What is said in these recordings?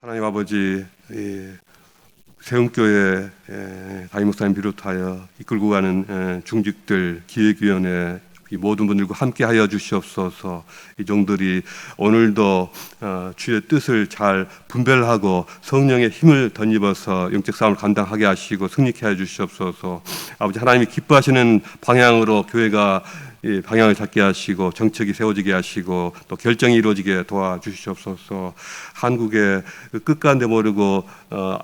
하나님 아버지 이 세움교회 담임 목사님 비롯하여 이끌고 가는 에, 중직들 기획위원회 이 모든 분들과 함께하여 주시옵소서. 이 종들이 오늘도 어, 주의 뜻을 잘 분별하고 성령의 힘을 덧입어서 영적 싸움을 감당하게 하시고 승리케 해 주시옵소서. 아버지 하나님이 기뻐하시는 방향으로 교회가 이 방향을 잡게 하시고 정책이 세워지게 하시고 또 결정이 이루어지게 도와주시옵소서. 한국의 그 끝간데 모르고 어,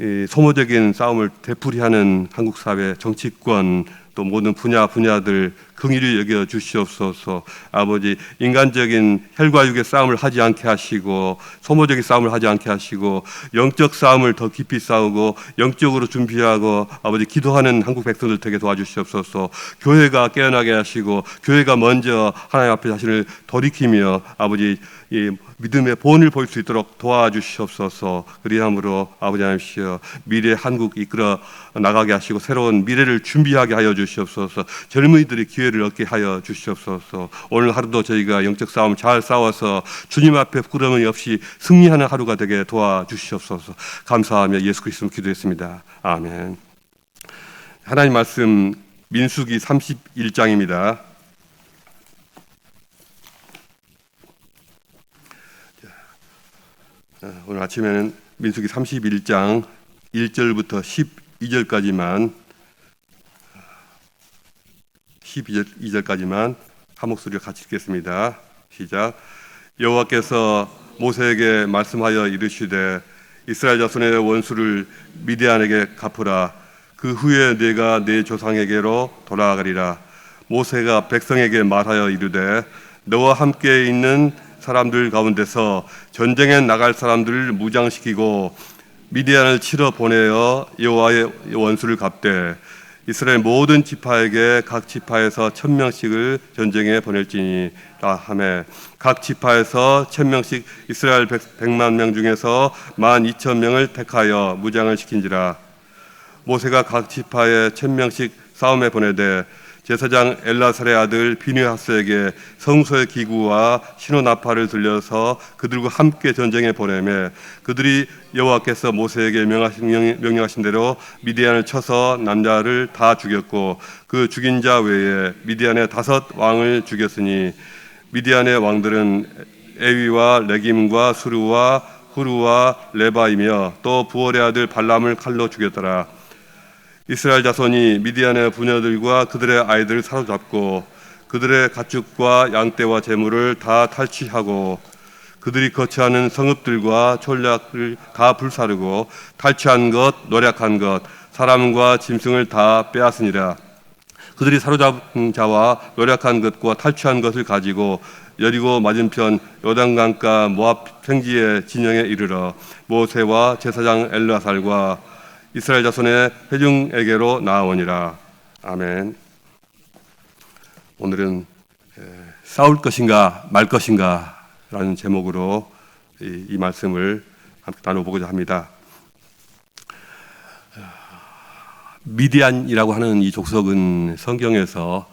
이 소모적인 싸움을 되풀이하는 한국 사회 정치권 또 모든 분야 분야들 긍휼히 여겨 주시옵소서. 아버지 인간적인 혈과 육의 싸움을 하지 않게 하시고 소모적인 싸움을 하지 않게 하시고 영적 싸움을 더 깊이 싸우고 영적으로 준비하고 아버지 기도하는 한국 백성들 되게 도와주시옵소서. 교회가 깨어나게 하시고 교회가 먼저 하나님 앞에 자신을 돌이키며 아버지 이 믿음의 본을 볼 수 있도록 도와주시옵소서. 그리함으로 아버지 하나님시여 미래 한국 이끌어 나가게 하시고 새로운 미래를 준비하게 하여 주시옵소서. 젊은이들이 기회 를 얻게 하여 주시옵소서. 오늘 하루도 저희가 영적 싸움 잘 싸워서 주님 앞에 부끄러움이 없이 승리하는 하루가 되게 도와주시옵소서. 감사하며 예수 그리스도 기도했습니다. 아멘. 하나님 말씀 민수기 31장입니다. 어, 오늘 아침에는 민수기 31장 1절부터 12절까지만 12절까지만 한 목소리로 같이 읽겠습니다. 시작. 여호와께서 모세에게 말씀하여 이르시되 이스라엘 자손의 원수를 미디안에게 갚으라. 그 후에 내가 내 조상에게로 돌아가리라. 모세가 백성에게 말하여 이르되 너와 함께 있는 사람들 가운데서 전쟁에 나갈 사람들을 무장시키고 미디안을 치러 보내어 여호와의 원수를 갚되 이스라엘 모든 지파에게 각 지파에서 천 명씩을 전쟁에 보낼지니라 하매. 각 지파에서 천 명씩 이스라엘 백만 명 중에서 만 이천 명을 택하여 무장을 시킨지라. 모세가 각 지파에 천 명씩 싸움에 보내되 제사장 엘라살의 아들 비누하스에게 성소의 기구와 신호 나팔을 들려서 그들과 함께 전쟁에 보내매 그들이 여호와께서 모세에게 명령하신 대로 미디안을 쳐서 남자를 다 죽였고 그 죽인 자 외에 미디안의 다섯 왕을 죽였으니 미디안의 왕들은 에위와 레김과 수르와 후르와 레바이며 또 부월의 아들 발람을 칼로 죽였더라. 이스라엘 자손이 미디안의 부녀들과 그들의 아이들을 사로잡고 그들의 가축과 양떼와 재물을 다 탈취하고 그들이 거처하는 성읍들과 촌략을 다 불사르고 탈취한 것, 노략한 것, 사람과 짐승을 다 빼앗으니라. 그들이 사로잡은 자와 노략한 것과 탈취한 것을 가지고 여리고 맞은편 요단강가 모압 평지의 진영에 이르러 모세와 제사장 엘라살과 이스라엘 자손의 회중에게로 나아오니라. 아멘. 오늘은 싸울 것인가 말 것인가라는 제목으로 이, 이 말씀을 함께 나눠보고자 합니다. 미디안이라고 하는 이 족속은 성경에서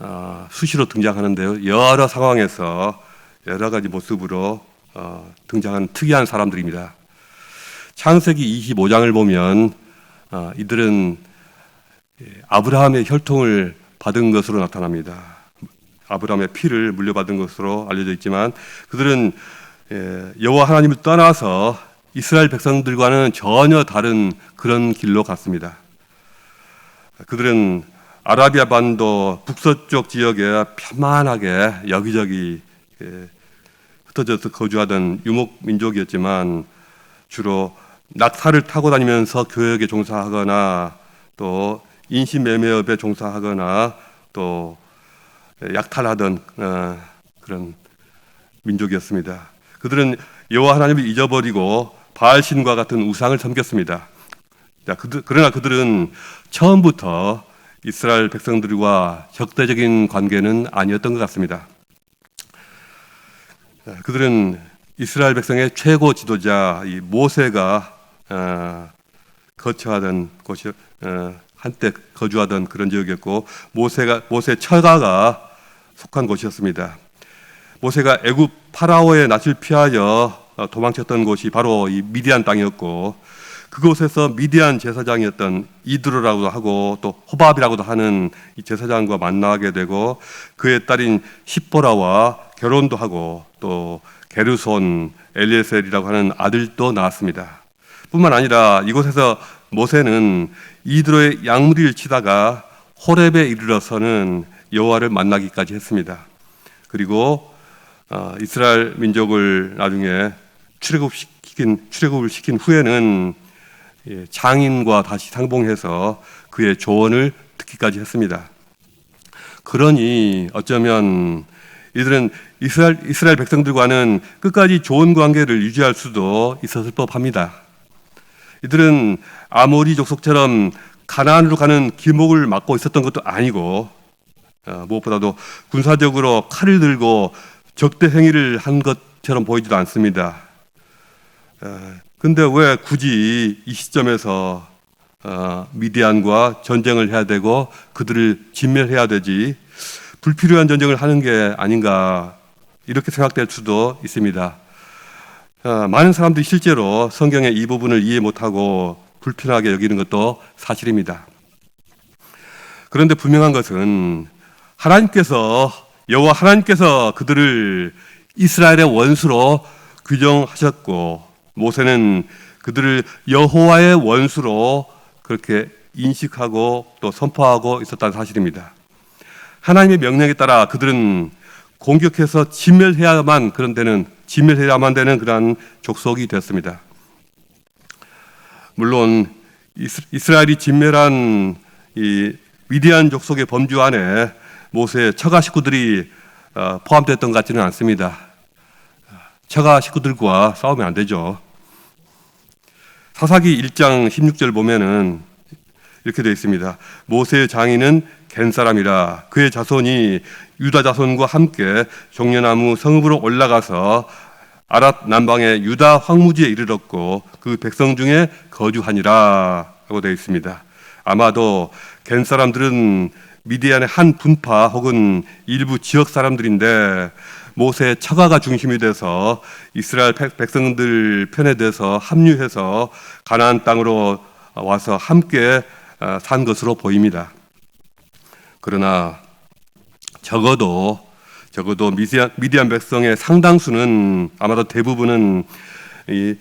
어, 수시로 등장하는데요. 여러 상황에서 여러 가지 모습으로 어, 등장하는 특이한 사람들입니다. 창세기 25장을 보면 어, 이들은 예, 아브라함의 혈통을 받은 것으로 나타납니다. 아브라함의 피를 물려받은 것으로 알려져 있지만 그들은 예, 여호와 하나님을 떠나서 이스라엘 백성들과는 전혀 다른 그런 길로 갔습니다. 그들은 아라비아 반도 북서쪽 지역에 편만하게 여기저기 예, 흩어져서 거주하던 유목 민족이었지만 주로 낙타를 타고 다니면서 교역에 종사하거나 또 인신매매업에 종사하거나 또 약탈하던 어, 그런 민족이었습니다. 그들은 여호와 하나님을 잊어버리고 바알 신과 같은 우상을 섬겼습니다. 그러나 그들은 처음부터 이스라엘 백성들과 적대적인 관계는 아니었던 것 같습니다. 그들은 이스라엘 백성의 최고 지도자 이 모세가 어, 거처하던 곳이 어, 한때 거주하던 그런 지역이었고 모세가 모세 처가가 속한 곳이었습니다. 모세가 애굽 파라오의 낯을 피하여 어, 도망쳤던 곳이 바로 이 미디안 땅이었고 그곳에서 미디안 제사장이었던 이드로라고도 하고 또 호밥이라고도 하는 이 제사장과 만나게 되고 그의 딸인 십보라와 결혼도 하고 또 게르손 엘리에셀이라고 하는 아들도 낳았습니다. 뿐만 아니라 이곳에서 모세는 이드로의 양무리를 치다가 호렙에 이르러서는 여호와를 만나기까지 했습니다. 그리고 어, 이스라엘 민족을 나중에 출애굽시킨 출애굽을 시킨 후에는 예, 장인과 다시 상봉해서 그의 조언을 듣기까지 했습니다. 그러니 어쩌면 이들은 이스라엘, 이스라엘 백성들과는 끝까지 좋은 관계를 유지할 수도 있었을 법합니다. 이들은 아모리 족속처럼 가나안으로 가는 길목을 막고 있었던 것도 아니고 어, 무엇보다도 군사적으로 칼을 들고 적대 행위를 한 것처럼 보이지도 않습니다. 어, 근데 왜 굳이 이 시점에서 어, 미디안과 전쟁을 해야 되고 그들을 진멸해야 되지 불필요한 전쟁을 하는 게 아닌가 이렇게 생각될 수도 있습니다. 어, 많은 사람들이 실제로 성경의 이 부분을 이해 못하고 불편하게 여기는 것도 사실입니다. 그런데 분명한 것은 하나님께서 여호와 하나님께서 그들을 이스라엘의 원수로 규정하셨고 모세는 그들을 여호와의 원수로 그렇게 인식하고 또 선포하고 있었다는 사실입니다. 하나님의 명령에 따라 그들은 공격해서 진멸해야만 그런 데는 진멸해야만 되는 그러한 족속이 되었습니다. 물론 이스라엘이 진멸한 이 위대한 족속의 범주 안에 모세의 처가 식구들이 어, 포함됐던 것 같지는 않습니다. 처가 식구들과 싸우면 안 되죠. 사사기 1장 16절 보면은 이렇게 되어 있습니다. 모세의 장인은 겐 사람이라 그의 자손이 유다 자손과 함께 종려나무 성읍으로 올라가서 아랏 남방의 유다 황무지에 이르렀고 그 백성 중에 거주하니라 하고 되어 있습니다. 아마도 겐 사람들은 미디안의 한 분파 혹은 일부 지역 사람들인데 모세의 처가가 중심이 돼서 이스라엘 백성들 편에 대해서 합류해서 가나안 땅으로 와서 함께 어, 산 것으로 보입니다. 그러나 적어도 적어도 미디안, 미디안 백성의 상당수는 아마도 대부분은 이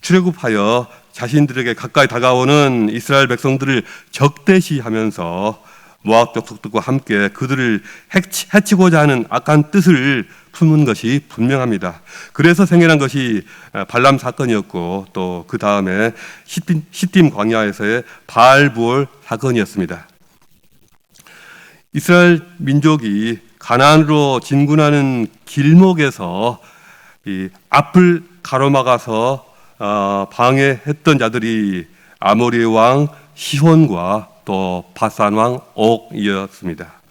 출애굽하여 자신들에게 가까이 다가오는 이스라엘 백성들을 적대시하면서 모압 족속들과 함께 그들을 해치, 고자 하는 악한 뜻을 품은 것이 분명합니다. 그래서 생겨난 것이 발람 사건이었고 또 그 다음에 시딤, 광야에서의 바알부올 사건이었습니다. 이스라엘 민족이 가나안으로 진군하는 길목에서 이 앞을 가로막아서 어, 방해했던 자들이 아모리 왕 시혼과 또 바산 왕 옥이었습니다.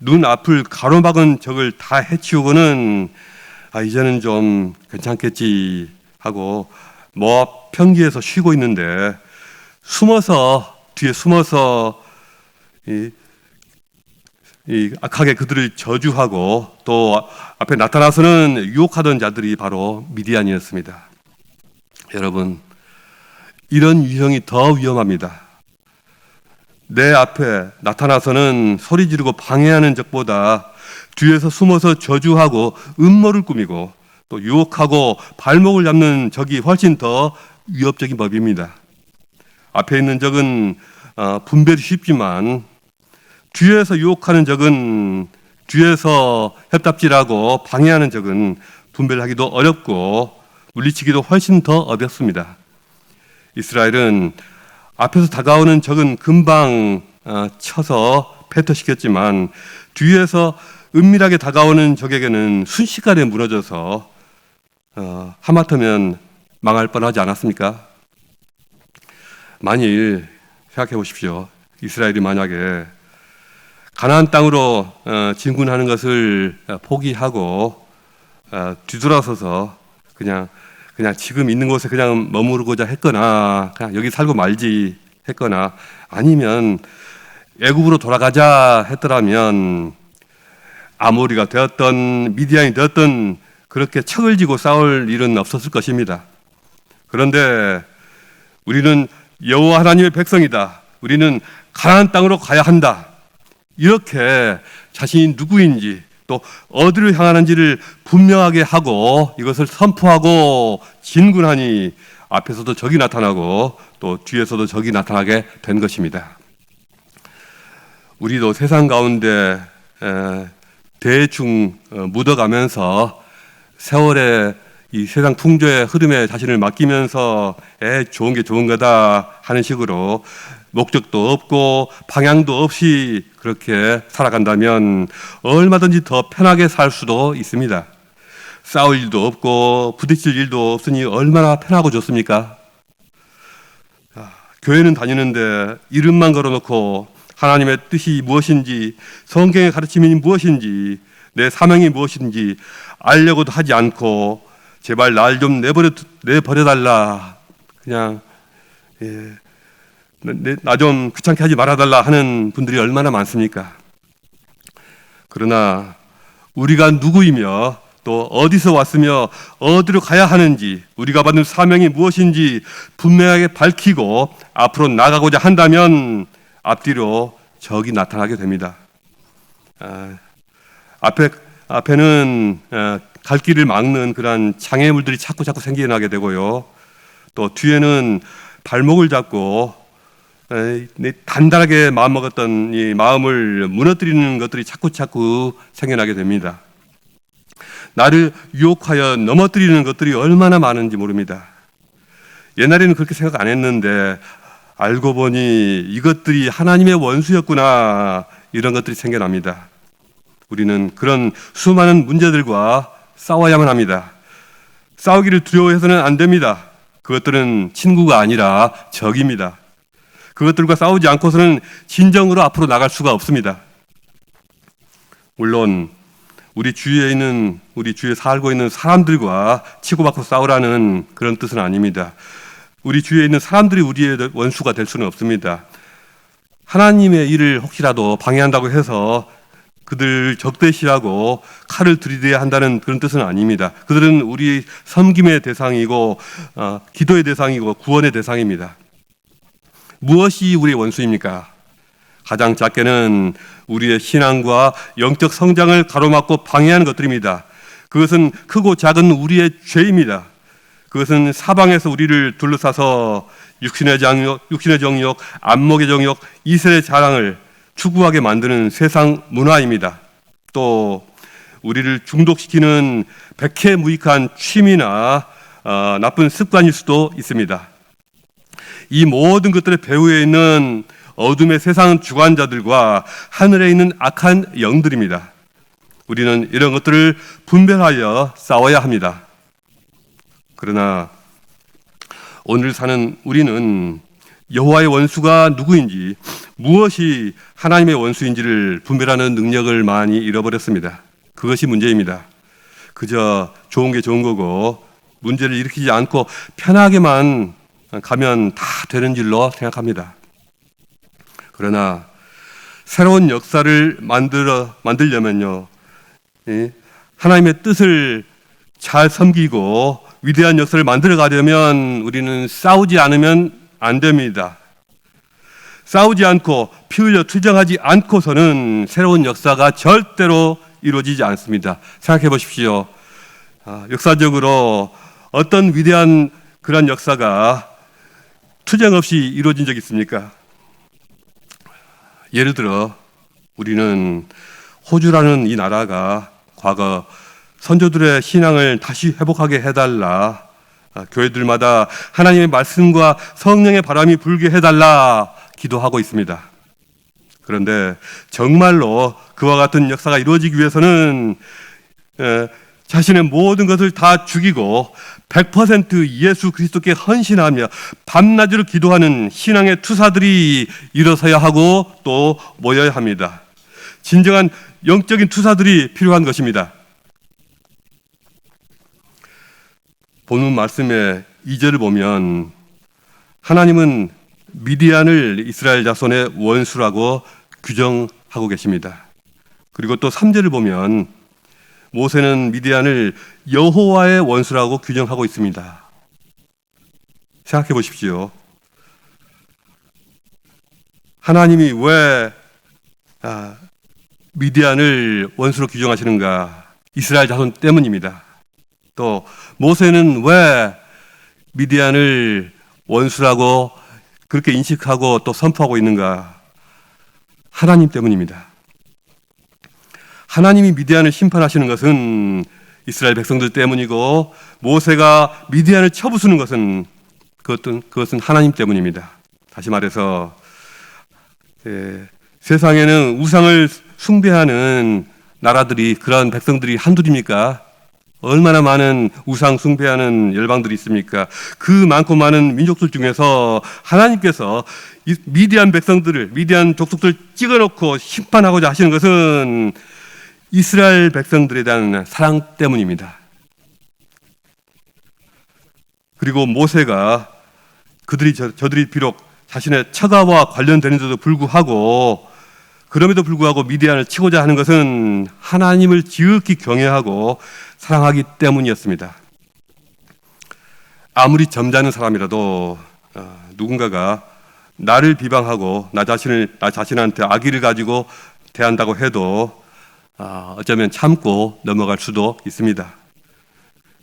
눈 앞을 가로막은 적을 다 해치우고는 아, 이제는 좀 괜찮겠지 하고 모압 평지에서 쉬고 있는데 숨어서 뒤에 숨어서 이, 이 악하게 그들을 저주하고 또 앞에 나타나서는 유혹하던 자들이 바로 미디안이었습니다. 여러분 이런 유형이 더 위험합니다. 내 앞에 나타나서는 소리 지르고 방해하는 적보다 뒤에서 숨어서 저주하고 음모를 꾸미고 또 유혹하고 발목을 잡는 적이 훨씬 더 위협적인 법입니다. 앞에 있는 적은 어, 분별이 쉽지만 뒤에서 유혹하는 적은 뒤에서 협답질하고 방해하는 적은 분별하기도 어렵고 물리치기도 훨씬 더 어렵습니다. 이스라엘은 앞에서 다가오는 적은 금방 어, 쳐서 패터시켰지만 뒤에서 은밀하게 다가오는 적에게는 순식간에 무너져서 어, 하마터면 망할 뻔하지 않았습니까? 만일 생각해 보십시오. 이스라엘이 만약에 가나안 땅으로 어, 진군하는 것을 포기하고 뒤돌아서서 그냥 그냥 지금 있는 곳에 그냥 머무르고자 했거나 그냥 여기 살고 말지 했거나 아니면 애굽으로 돌아가자 했더라면 아모리가 되었던 미디안이 되었던 그렇게 척을 지고 싸울 일은 없었을 것입니다. 그런데 우리는 여호와 하나님의 백성이다. 우리는 가나안 땅으로 가야 한다. 이렇게 자신이 누구인지 또 어디로 향하는지를 분명하게 하고 이것을 선포하고 진군하니 앞에서도 적이 나타나고 또 뒤에서도 적이 나타나게 된 것입니다. 우리도 세상 가운데 에, 대충 어, 묻어가면서 세월의 이 세상 풍조의 흐름에 자신을 맡기면서 에 좋은 게 좋은 거다 하는 식으로 목적도 없고 방향도 없이 그렇게 살아간다면 얼마든지 더 편하게 살 수도 있습니다. 싸울 일도 없고 부딪힐 일도 없으니 얼마나 편하고 좋습니까? 아, 교회는 다니는데 이름만 걸어놓고 하나님의 뜻이 무엇인지 성경의 가르침이 무엇인지 내 사명이 무엇인지 알려고도 하지 않고 제발 날 좀 내버려 내버려 달라 그냥 예, 나 좀 귀찮게 하지 말아 달라 하는 분들이 얼마나 많습니까? 그러나 우리가 누구이며 또 어디서 왔으며 어디로 가야 하는지 우리가 받는 사명이 무엇인지 분명하게 밝히고 앞으로 나가고자 한다면 앞뒤로 적이 나타나게 됩니다. 아, 앞에 앞에는 아, 갈 길을 막는 그러한 장애물들이 자꾸 자꾸 생겨나게 되고요. 또 뒤에는 발목을 잡고 에, 단단하게 마음 먹었던 이 마음을 무너뜨리는 것들이 자꾸 자꾸 생겨나게 됩니다. 나를 유혹하여 넘어뜨리는 것들이 얼마나 많은지 모릅니다. 옛날에는 그렇게 생각 안 했는데 알고 보니 이것들이 하나님의 원수였구나 이런 것들이 생겨납니다. 우리는 그런 수많은 문제들과 싸워야만 합니다. 싸우기를 두려워해서는 안 됩니다. 그것들은 친구가 아니라 적입니다. 그것들과 싸우지 않고서는 진정으로 앞으로 나갈 수가 없습니다. 물론 우리 주위에 있는 우리 주위에 살고 있는 사람들과 치고받고 싸우라는 그런 뜻은 아닙니다. 우리 주위에 있는 사람들이 우리의 원수가 될 수는 없습니다. 하나님의 일을 혹시라도 방해한다고 해서 그들 적대시하고 칼을 들이대야 한다는 그런 뜻은 아닙니다. 그들은 우리 섬김의 대상이고 어, 기도의 대상이고 구원의 대상입니다. 무엇이 우리의 원수입니까? 가장 작게는 우리의 신앙과 영적 성장을 가로막고 방해하는 것들입니다. 그것은 크고 작은 우리의 죄입니다. 그것은 사방에서 우리를 둘러싸서 육신의 정욕, 육신의 정욕, 안목의 정욕, 이슬의 자랑을 추구하게 만드는 세상 문화입니다. 또 우리를 중독시키는 백해무익한 취미나 어, 나쁜 습관일 수도 있습니다. 이 모든 것들의 배후에 있는 어둠의 세상 주관자들과 하늘에 있는 악한 영들입니다. 우리는 이런 것들을 분별하여 싸워야 합니다. 그러나 오늘 사는 우리는 여호와의 원수가 누구인지 무엇이 하나님의 원수인지를 분별하는 능력을 많이 잃어버렸습니다. 그것이 문제입니다. 그저 좋은 게 좋은 거고 문제를 일으키지 않고 편하게만 가면 다 되는 줄로 생각합니다. 그러나 새로운 역사를 만들어 만들려면요, 하나님의 뜻을 잘 섬기고 위대한 역사를 만들어 가려면 우리는 싸우지 않으면 안 됩니다. 싸우지 않고 피 흘려 투정하지 않고서는 새로운 역사가 절대로 이루어지지 않습니다. 생각해 보십시오. 아, 역사적으로 어떤 위대한 그런 역사가 투정 없이 이루어진 적 있습니까? 예를 들어 우리는 호주라는 이 나라가 과거 선조들의 신앙을 다시 회복하게 해달라. 아, 교회들마다 하나님의 말씀과 성령의 바람이 불게 해달라 기도하고 있습니다. 그런데 정말로 그와 같은 역사가 이루어지기 위해서는 자신의 모든 것을 다 죽이고 100% 예수 그리스도께 헌신하며 밤낮으로 기도하는 신앙의 투사들이 일어서야 하고 또 모여야 합니다. 진정한 영적인 투사들이 필요한 것입니다. 본문 말씀의 2절을 보면 하나님은 미디안을 이스라엘 자손의 원수라고 규정하고 계십니다. 그리고 또 3절을 보면 모세는 미디안을 여호와의 원수라고 규정하고 있습니다. 생각해 보십시오. 하나님이 왜 아, 미디안을 원수로 규정하시는가? 이스라엘 자손 때문입니다. 또 모세는 왜 미디안을 원수라고 그렇게 인식하고 또 선포하고 있는가? 하나님 때문입니다. 하나님이 미디안을 심판하시는 것은 이스라엘 백성들 때문이고 모세가 미디안을 쳐부수는 것은 그것은, 그것은 하나님 때문입니다. 다시 말해서 예, 세상에는 우상을 숭배하는 나라들이 그런 백성들이 한둘입니까? 얼마나 많은 우상 숭배하는 열방들이 있습니까? 그 많고 많은 민족들 중에서 하나님께서 이 미디안 백성들을 미디안 족속들 찍어놓고 심판하고자 하시는 것은 이스라엘 백성들에 대한 사랑 때문입니다. 그리고 모세가 그들이 저, 저들이 비록 자신의 처가와 관련되는데도 불구하고 그럼에도 불구하고 미디안을 치고자 하는 것은 하나님을 지극히 경외하고 사랑하기 때문이었습니다. 아무리 점잖은 사람이라도 어, 누군가가 나를 비방하고 나 자신을 나 자신한테 악의를 가지고 대한다고 해도 어, 어쩌면 참고 넘어갈 수도 있습니다.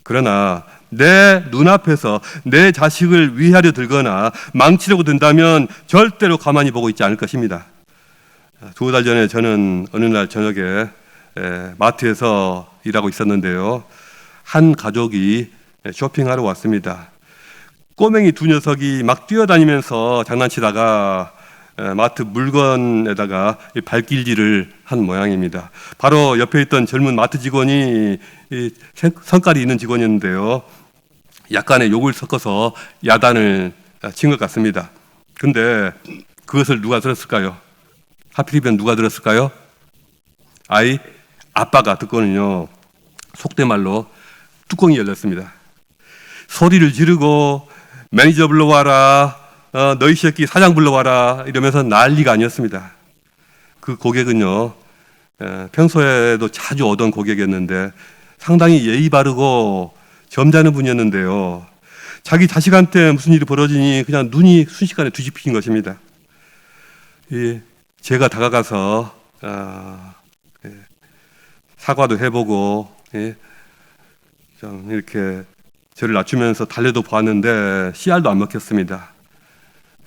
그러나 내 눈앞에서 내 자식을 위하려 들거나 망치려고 든다면 절대로 가만히 보고 있지 않을 것입니다. 두 달 전에 저는 어느 날 저녁에 에, 마트에서 일하고 있었는데요. 한 가족이 쇼핑하러 왔습니다. 꼬맹이 두 녀석이 막 뛰어다니면서 장난치다가 에, 마트 물건에다가 이 발길질을 한 모양입니다. 바로 옆에 있던 젊은 마트 직원이 성깔이 있는 직원이었는데요. 약간의 욕을 섞어서 야단을 친 것 같습니다. 근데 그것을 누가 들었을까요? 하필이면 누가 들었을까요? 아이 아빠가 듣고는요 속된 말로 뚜껑이 열렸습니다. 소리를 지르고 매니저 불러와라, 어, 너희 새끼 사장 불러와라 이러면서 난리가 아니었습니다. 그 고객은요 에, 평소에도 자주 오던 고객이었는데 상당히 예의 바르고 점잖은 분이었는데요. 자기 자식한테 무슨 일이 벌어지니 그냥 눈이 순식간에 뒤집힌 것입니다. 이 제가 다가가서 아, 예, 사과도 해보고 예, 좀 이렇게 저를 낮추면서 달래도 보았는데 씨알도 안 먹혔습니다.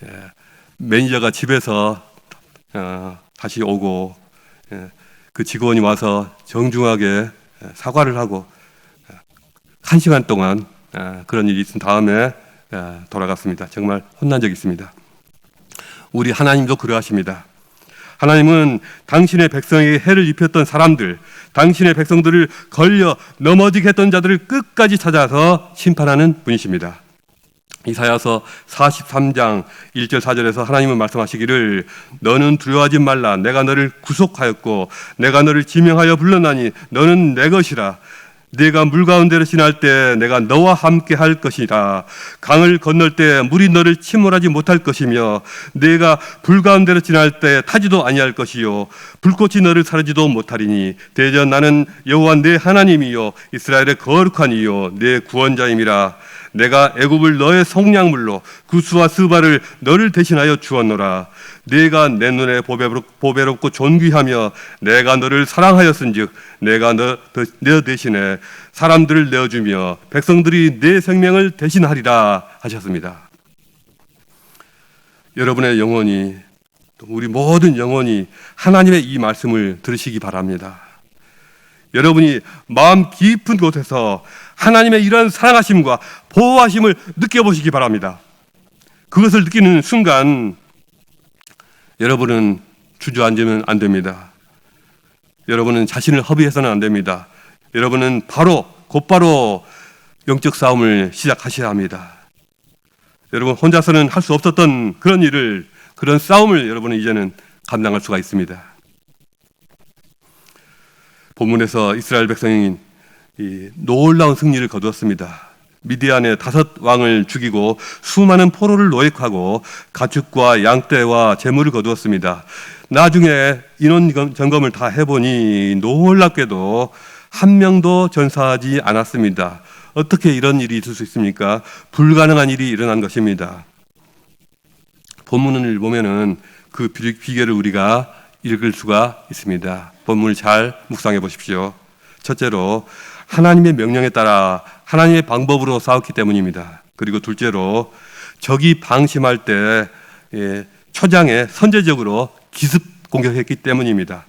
예, 매니저가 집에서 어, 다시 오고 예, 그 직원이 와서 정중하게 예, 사과를 하고 예, 한 시간 동안 예, 그런 일이 있은 다음에 예, 돌아갔습니다. 정말 혼난 적이 있습니다. 우리 하나님도 그러하십니다. 하나님은 당신의 백성에게 해를 입혔던 사람들, 당신의 백성들을 걸려 넘어지게 했던 자들을 끝까지 찾아서 심판하는 분이십니다. 이사야서 43장 1절 4절에서 하나님은 말씀하시기를 너는 두려워하지 말라. 내가 너를 구속하였고 내가 너를 지명하여 불렀나니 너는 내 것이라. 네가 물 가운데로 지날 때 내가 너와 함께 할 것이라. 강을 건널 때 물이 너를 침몰하지 못할 것이며 네가 불 가운데로 지날 때 타지도 아니할 것이요. 불꽃이 너를 사르지도 못하리니. 대전 나는 여호와 내 하나님이요. 이스라엘의 거룩한 이요. 내 구원자임이라 내가 애굽을 너의 속량물로 구스와 스바를 너를 대신하여 주었노라 네가 내 눈에 보배롭- 보배롭고 존귀하며 내가 너를 사랑하였은즉 내가 너, 더- 너 대신에 사람들을 내어주며 백성들이 내 생명을 대신하리라 하셨습니다. 여러분의 영혼이 또 우리 모든 영혼이 하나님의 이 말씀을 들으시기 바랍니다. 여러분이 마음 깊은 곳에서 하나님의 이런 사랑하심과 보호하심을 느껴보시기 바랍니다. 그것을 느끼는 순간 여러분은 주저앉으면 안 됩니다. 여러분은 자신을 허비해서는 안 됩니다. 여러분은 바로 곧바로 영적 싸움을 시작하셔야 합니다. 여러분 혼자서는 할 수 없었던 그런 일을 그런 싸움을 여러분은 이제는 감당할 수가 있습니다. 본문에서 이스라엘 백성이 이 놀라운 승리를 거두었습니다. 미디안의 다섯 왕을 죽이고 수많은 포로를 노획하고 가축과 양떼와 재물을 거두었습니다. 나중에 인원 점- 점검을 다 해보니 놀랍게도 한 명도 전사하지 않았습니다. 어떻게 이런 일이 있을 수 있습니까? 불가능한 일이 일어난 것입니다. 본문을 보면은 그 비- 비결을 우리가 읽을 수가 있습니다. 본문을 잘 묵상해 보십시오. 첫째로 하나님의 명령에 따라 하나님의 방법으로 싸웠기 때문입니다. 그리고 둘째로 적이 방심할 때 예, 초장에 선제적으로 기습 공격했기 때문입니다.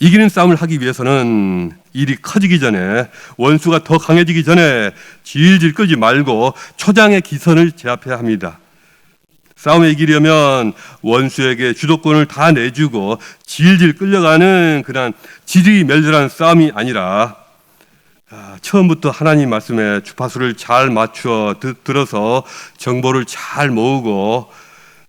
이기는 싸움을 하기 위해서는 일이 커지기 전에 원수가 더 강해지기 전에 질질 끌지 말고 초장의 기선을 제압해야 합니다. 싸움에 이기려면 원수에게 주도권을 다 내주고 질질 끌려가는 그런 질이 멸절한 싸움이 아니라 아, 처음부터 하나님 말씀에 주파수를 잘 맞추어 드- 들어서 정보를 잘 모으고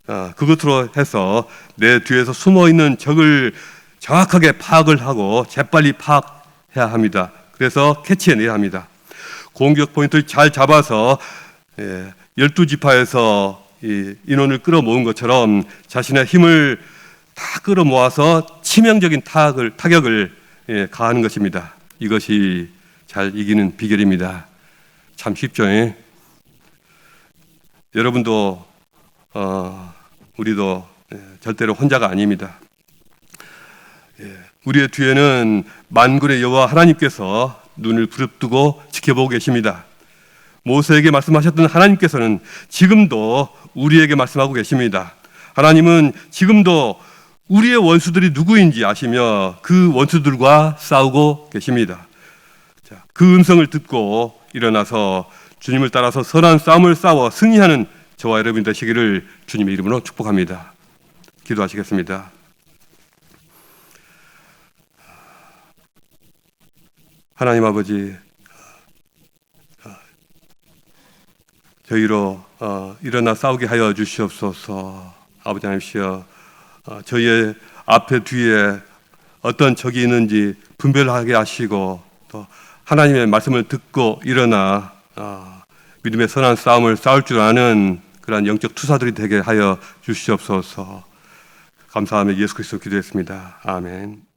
아, 그것으로 해서 내 뒤에서 숨어 있는 적을 정확하게 파악을 하고 재빨리 파악해야 합니다. 그래서 캐치해내야 합니다. 공격 포인트를 잘 잡아서 예, 열두 지파에서 이 인원을 끌어모은 것처럼 자신의 힘을 다 끌어모아서 치명적인 타격을, 타격을 예, 가하는 것입니다. 이것이 잘 이기는 비결입니다. 참 쉽죠. 예? 여러분도 어, 우리도 예, 절대로 혼자가 아닙니다. 예, 우리의 뒤에는 만군의 여호와 하나님께서 눈을 부릅뜨고 지켜보고 계십니다. 모세에게 말씀하셨던 하나님께서는 지금도 우리에게 말씀하고 계십니다. 하나님은 지금도 우리의 원수들이 누구인지 아시며 그 원수들과 싸우고 계십니다. 자, 그 음성을 듣고 일어나서 주님을 따라서 선한 싸움을 싸워 승리하는 저와 여러분 되시기를 주님의 이름으로 축복합니다. 기도하시겠습니다. 하나님 아버지, 저희로 어, 일어나 싸우게 하여 주시옵소서. 아버지 하나님시여, 어, 저희의 앞에 뒤에 어떤 적이 있는지 분별하게 하시고 또 하나님의 말씀을 듣고 일어나 어, 믿음의 선한 싸움을 싸울 줄 아는 그러한 영적 투사들이 되게 하여 주시옵소서. 감사하며 예수 그리스도 기도했습니다. 아멘.